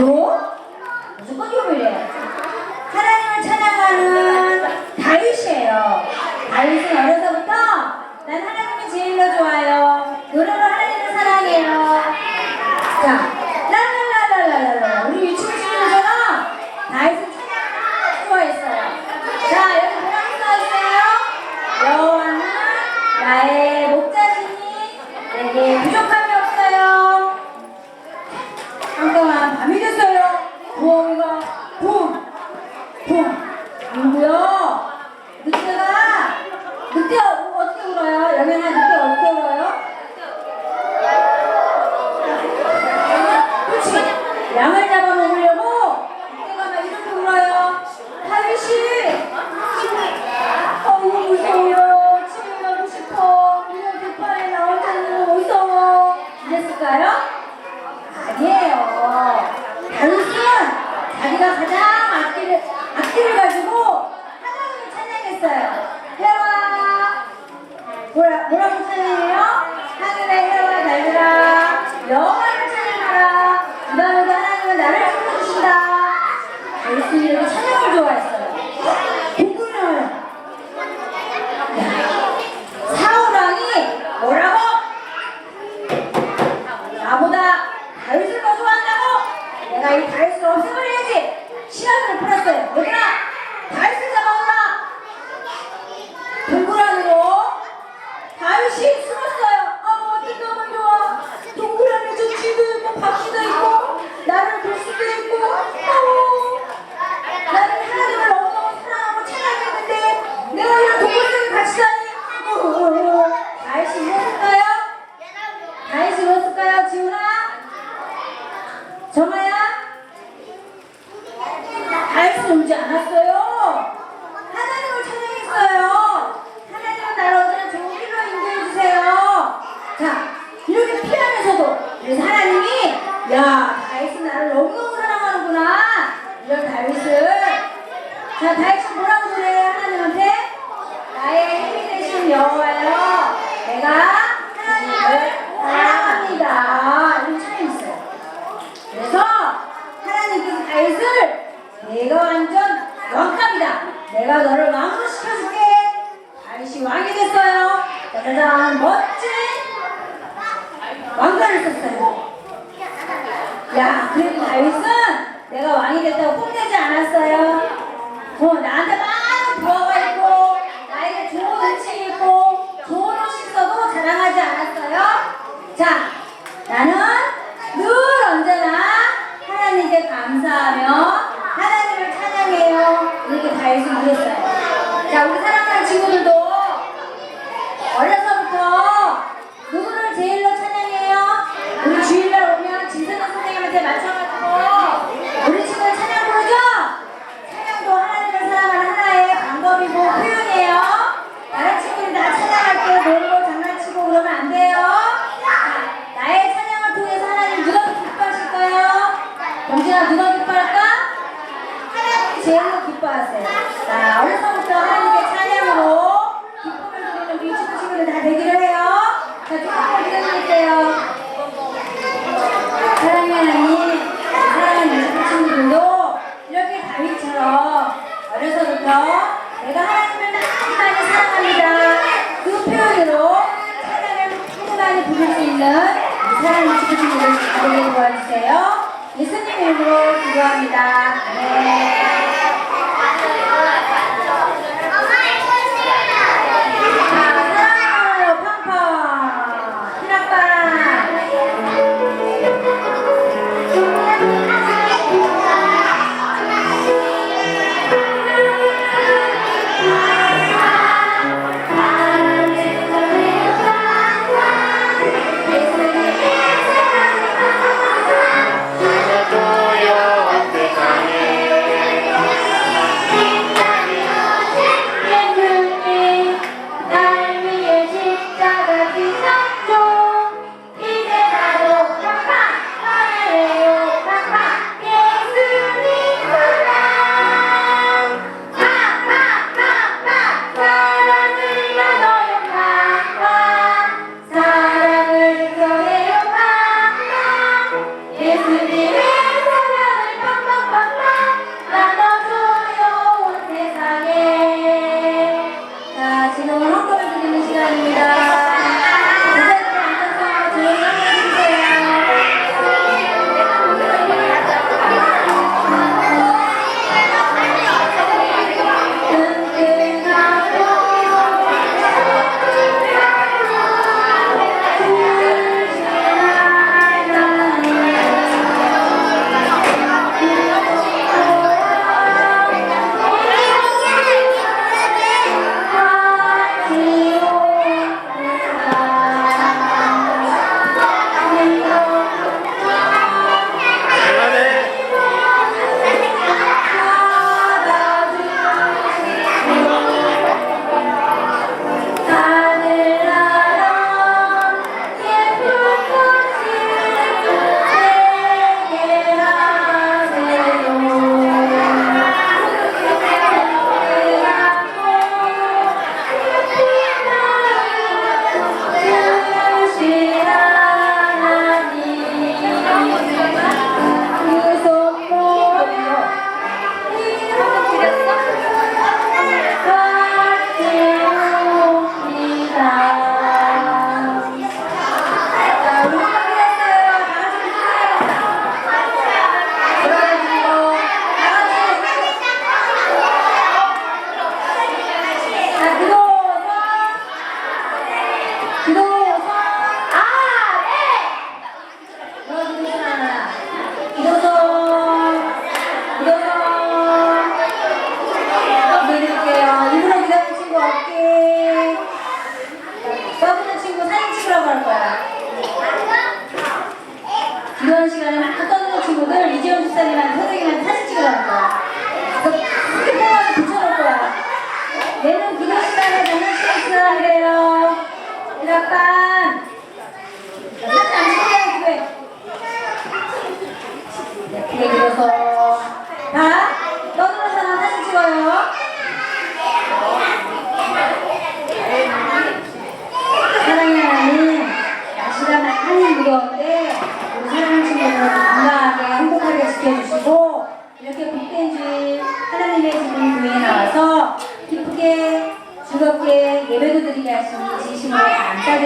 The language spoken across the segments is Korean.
요? 무조건 요일이에요. 하나님을 찬양하는 다윗이에요. 다윗은 어려서부터 난 하나님이 제일로 좋아요. 노래로 하나님을 사랑해요. 자, 랄랄랄랄랄랄라. 우리 유치원 친구들처럼 다윗은 찬양을 좋아했어요. 자, 여기 뭐라고 써있어요? 여호와는 나의 목자시니 내게 부족함이 없어요. 잠깐만 밤이 됐어요. 부엉이가 붕, 붕. 누구요? 늑대가 늑대 어- 어떻게 울어요? 여명아 늑대 어떻게 울어요? 그렇지. 양을 잡아먹으려고 늑대가 막 이렇게 울어요. 다윗이 어우 무서워요. 집에 가고 싶어. 이런 뒷판에 나 혼자 있는 거 무서워. 이랬을까요? 아니에요. 다윗은 자기가 가장 악기를, 악기를 가지고 하나님을 찬양했어요. 해와 뭐라, 뭐라고 찬양해요? 하늘의 해와 달들아 여호와를 찬양하라 그 다음에도 하나님은 나를 지켜주신다 예수님이 이렇게 찬양을 좋아했어요 복근을 사우랑이 뭐라고? 나보다 다윗을 더 좋아한다고? 내가 이 다윗을 없애버려야지 시간을 풀었어요 얘들아 다윗을 잡아오라 동굴안으로 다윗이 숨었어요 아 어디 너무 좋아 동굴 안에서 쥐도 있고 바퀴도 있고 나를 볼 수도 있고 아우 나는 하나님을 너무너무 사랑하고 찬양했는데 내가 이런 동굴 속에 갇히다니 어, 다윗이 이랬을까요? 다윗이 이랬을까요 지훈아? 정아야? 다윗은 울지 않았어요 하나님을 찬양했어요 하나님은 나를 언제나 좋은 길로 인도해 주세요 자 이렇게 피하면서도 그래서 하나님이 야 다윗은 나를 너무너무 사랑하는구나 이런 다윗을 자 다윗이 뭐라고 그래 하나님한테 나의 힘이 되신 여호와여 내가 하나님을 사랑합니다 이런 찬양이 있어요 그래서 하나님께서 다윗을 내가 완전 왕감이다. 내가 너를 왕으로 시켜줄게. 다윗이 왕이 됐어요. 짜자잔 멋진 왕관을 썼어요. 야 그래도 다윗은 내가 왕이 됐다고 뽐내지 않았어요. 어 나한테 많은 부하가 있고 나에게 좋은 은총이 있고 좋은 옷이 있어도 자랑하지 않았어요. 자 나는 늘 언제나 하나님께 감사하며 하나님을 찬양해요. 이렇게 다윗은 그랬어요. 자, 우리 사랑하는 친구들도 어려서부터 누구를 제일로 찬양해요? 우리 주일날 오면 진선한 선생님한테 맞춰가지고 우리 친구들 찬양 부르죠? 찬양도 하나님을 사랑하는 하나의 방법이고 표현이에요. 다른 친구들 다 찬양할 때 놀고 장난치고 그러면 안 돼요. 자, 나의 찬양을 통해서 하나님 누가 더 기뻐하실까요? 경진아 누가 기뻐할까? 하나님이 제일로 기뻐하세요. 자, 어려서부터 하나님께 찬양으로 기쁨을 드리는 우리 친구 친구들 다 되기를 해요. 자, 기쁨을 드려주세요. 사랑하는 하나님, 사랑하는 유튜브 친구들도 이렇게 다윗처럼 어려서부터 내가 하나님을 많이 많이 사랑합니다. 그 표현으로 찬양을 많이 많이 우리 사랑하는 유튜브 친구들 되게 도와주세요. 예수님 이름으로 기도합니다. 네. 자,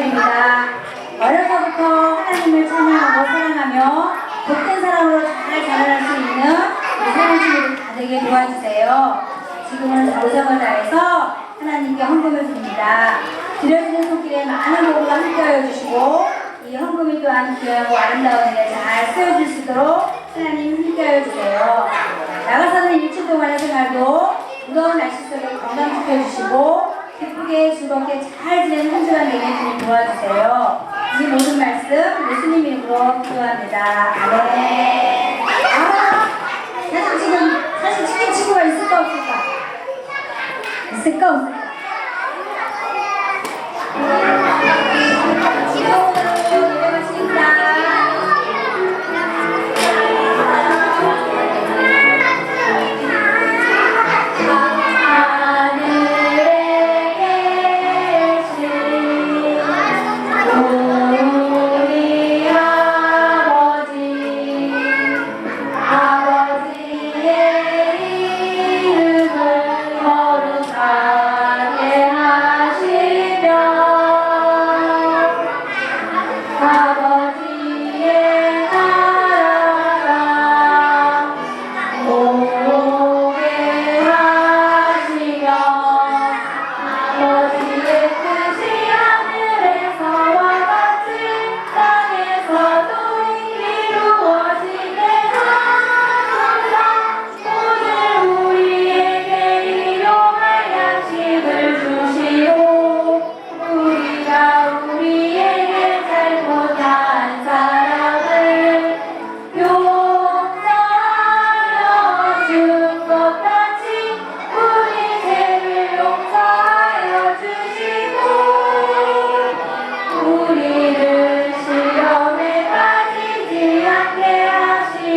감사드립니다. 어려서부터 하나님을 찬양하고 사랑하며 복된 사람으로 잘 자라날 수 있는 우리 사랑하는 친구들 다 되게 도와주세요. 지금은 자우성을 다해서 하나님께 헌금을 드립니다. 드려지는 손길에 많은 복과 함께하여 주시고 이 헌금이 또한 귀하고 아름다운 일에 잘 쓰여질 수 있도록 하나님 함께하여 주세요. 나가서는 일주일 동안의 생활도 무더운 날씨 속에 건강 지켜주시고 기쁘게 즐겁게 잘 지내는 한 주간 되게 주님 도와주세요. 이 모든 말씀 예수님 이름으로 기도합니다. 아멘. 아, 사실 지금 사실 치킨 친구가 있을까 없을까? 있을까 없을까?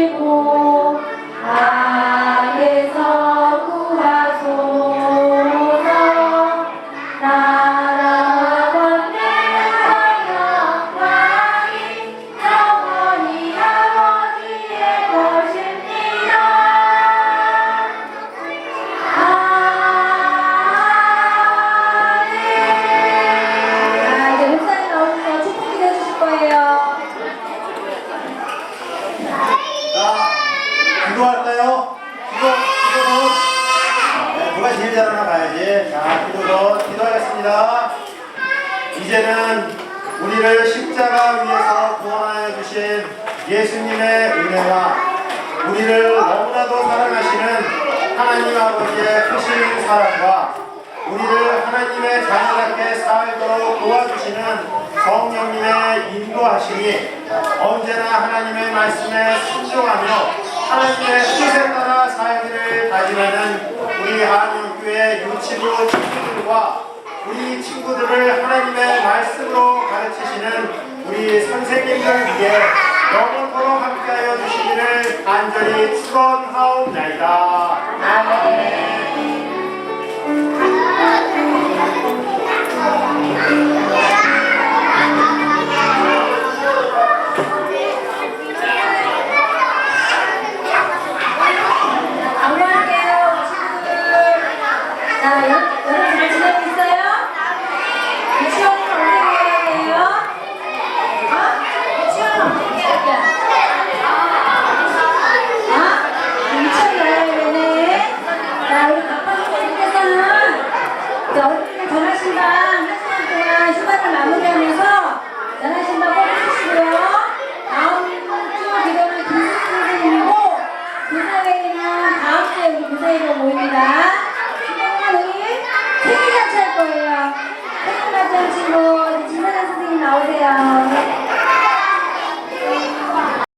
하 은혜와 우리를 너무나도 사랑하시는 하나님 아버지의 크신 사랑과 우리를 하나님의 자녀답게 살도록 도와주시는 성령님의 인도하심이 언제나 하나님의 말씀에 순종하며 하나님의 뜻에 따라 살기를 다짐하는 우리 한국교회 유치부 친구들과 우리 친구들을 하나님의 말씀으로 가르치시는 우리 선생님들 위해 영원토록 함께하여 주시기를 간절히 축원하옵나이다. 전화신방 한 시간 동안 휴가를 마무리하면서 전화신방 뽑아주시고요. 다음 주 기도는 김숙 선생님이고 교사회는 다음 주에 우리 교사회로 모입니다. 그동안 우리 생일 같이 할 거예요. 생일 같이 하시고 진선아 선생님 나오세요.